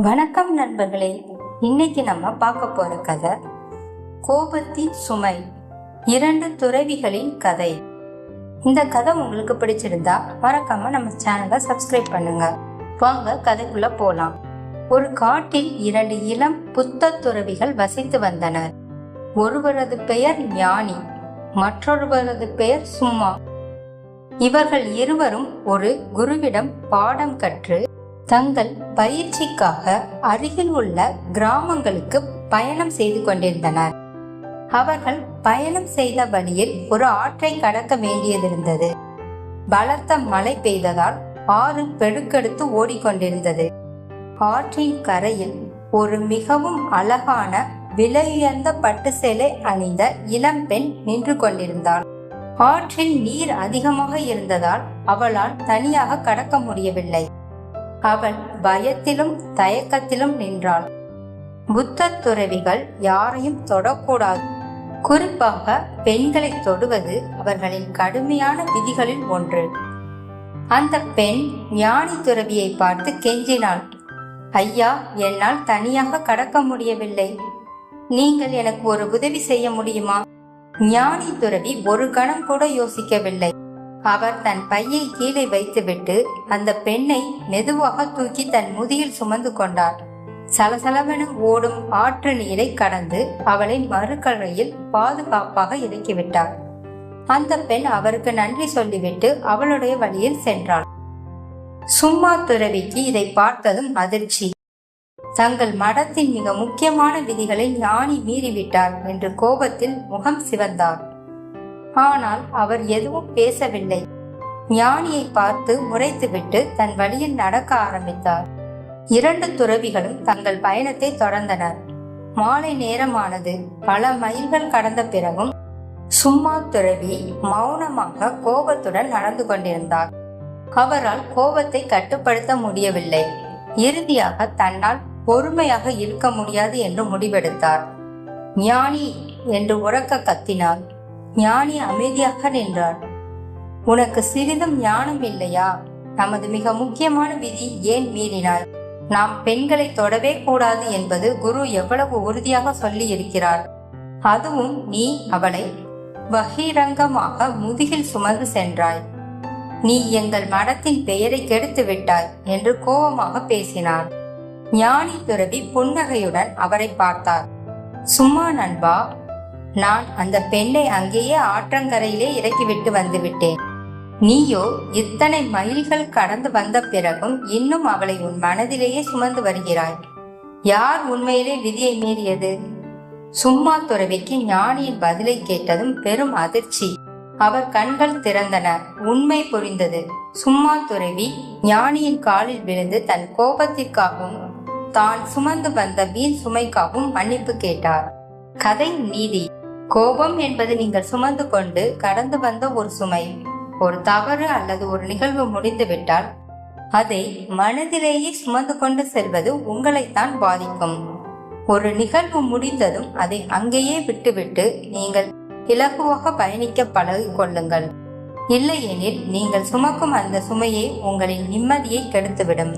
வணக்கம் நண்பர்களே. இன்னைக்கு நம்ம பார்க்க போற கதை கோபத்தின் சுமை இரண்டு துறவிகளின் கதை. இந்த கதை உங்களுக்கு பிடிச்சிருந்தா மறக்காம நம்ம சேனலை சப்ஸ்கிரைப் பண்ணுங்க. வாங்க கதைக்குள்ள போலாம். ஒரு காட்டில் இரண்டு இளம் புத்த துறவிகள் வசித்து வந்தனர். ஒருவரது பெயர் ஞானி மற்றொருவரது பெயர் சும்மா. இவர்கள் இருவரும் ஒரு குருவிடம் பாடம் கற்று தங்கள் பயிற்சிக்காக அருகில் உள்ள கிராமங்களுக்கு பயணம் செய்து கொண்டிருந்தனர். அவர்கள் பயணம் செய்த வழியில் ஒரு ஆற்றை கடக்க வேண்டியதிருந்தது பலத்த மழை பெய்ததால் ஆறு பெருக்கெடுத்து ஓடிக்கொண்டிருந்தது. ஆற்றின் கரையில் ஒரு மிகவும் அழகான விலையுயர்ந்த பட்டு சேலை அணிந்த இளம்பெண் நின்று கொண்டிருந்தாள். ஆற்றில் நீர் அதிகமாக இருந்ததால் அவளால் தனியாக கடக்க முடியவில்லை. அவள் பயத்திலும் தயக்கத்திலும் நின்றாள் புத்த துறவிகள் யாரையும் தொடக்கூடாது. குறிப்பாக பெண்களை தொடுவது அவர்களின் கடுமையான விதிகளில் ஒன்று. அந்த பெண் ஞானி துறவியை பார்த்து கெஞ்சினாள். ஐயா என்னால் தனியாக கடக்க முடியவில்லை. நீங்கள் எனக்கு ஒரு உதவி செய்ய முடியுமா? ஞானி துறவி ஒரு கணம் கூட யோசிக்கவில்லை. அவர் தன் பையை கீழே வைத்துவிட்டு அந்த பெண்ணை மெதுவாக தூக்கி தன் முதியில் சுமந்து கொண்டார். சலசலவென ஓடும் ஆற்று நீரை கடந்து அவளை மறுக்கரையில் பாதுகாப்பாக இறக்கிவிட்டார். அந்த பெண் அவருக்கு நன்றி சொல்லிவிட்டு அவளுடைய வழியில் சென்றாள். சும்மா துறவிக்கு இதை பார்த்ததும் அதிர்ச்சி. தங்கள் மடத்தின் மிக முக்கியமான விதிகளை ஞானி மீறிவிட்டார் என்று கோபத்தில் முகம் சிவந்தார். ஆனால் அவர் எதுவும் பேசவில்லை. ஞானியை பார்த்து முறைத்துவிட்டு தன் வழியில் நடக்க ஆரம்பித்தார். இரண்டு துறவிகளும் தங்கள் பயணத்தை தொடர்ந்தனர். மாலை நேரமானது பல மைல்கள் கடந்த பிறகும் சும்மா துறவி மௌனமாக கோபத்துடன் நடந்து கொண்டிருந்தார். அவரால் கோபத்தை கட்டுப்படுத்த முடியவில்லை. இறுதியாக தன்னால் பொறுமையாக இருக்க முடியாது என்று முடிவெடுத்தார். ஞானி என்று உறக்க கத்தினார் ஞானி அமைதியாக நின்றார் உனக்கு சிறிதும் ஞானம் இல்லையா? நமது மிக முக்கியமான விதி ஏன் மீறினாய்? நாம் பெண்களை தொடவே கூடாது என்பது குரு எவ்வளவு உறுதியாக சொல்லி இருக்கிறார் அதுவும் நீ அவளை பகிரங்கமாக முதுகில் சுமந்து சென்றாய். நீ எங்கள் மடத்தின் பெயரை கெடுத்து விட்டாய் என்று கோபமாக பேசினார் ஞானி துறவி புன்னகையுடன் அவரை பார்த்தார். சும்மா நண்பா நான் அந்த பெண்ணை அங்கேயே ஆற்றங்கரையிலே இறக்கிவிட்டு வந்துவிட்டேன் நீயோ இத்தனை மைல்கள் கடந்து வந்த பிறகும் இன்னும் அவளை உன் மனதிலேயே சுமந்து வருகிறாய். யார் உண்மையிலே விதியை மீறியது? சும்மா துறவிக்கு ஞானியின் பதிலை கேட்டதும் பெரும் அதிர்ச்சி. அவர் கண்கள் திறந்தன. உண்மை புரிந்தது. சும்மா துறவி ஞானியின் காலில் விழுந்து தன் கோபத்திற்காகவும் தான் சுமந்து வந்த வீண் சுமைக்காகவும் மன்னிப்பு கேட்டார். கதை நீதி. கோபம் என்பது நீங்கள் சுமந்து கொண்டு கடந்து வந்த ஒரு சுமை ஒரு தவறு அல்லது ஒரு நிகழ்வு முடிந்துவிட்டால் அதை மனதிலேயே சுமந்து கொண்டு செல்வது உங்களைத்தான் பாதிக்கும். ஒரு நிகழ்வு முடிந்ததும் அதை அங்கேயே விட்டுவிட்டு நீங்கள் இலகுவாக பயணிக்க பழகிக் கொள்ளுங்கள். இல்லையெனில் நீங்கள் சுமக்கும் அந்த சுமையை உங்களின் நிம்மதியை கெடுத்துவிடும்.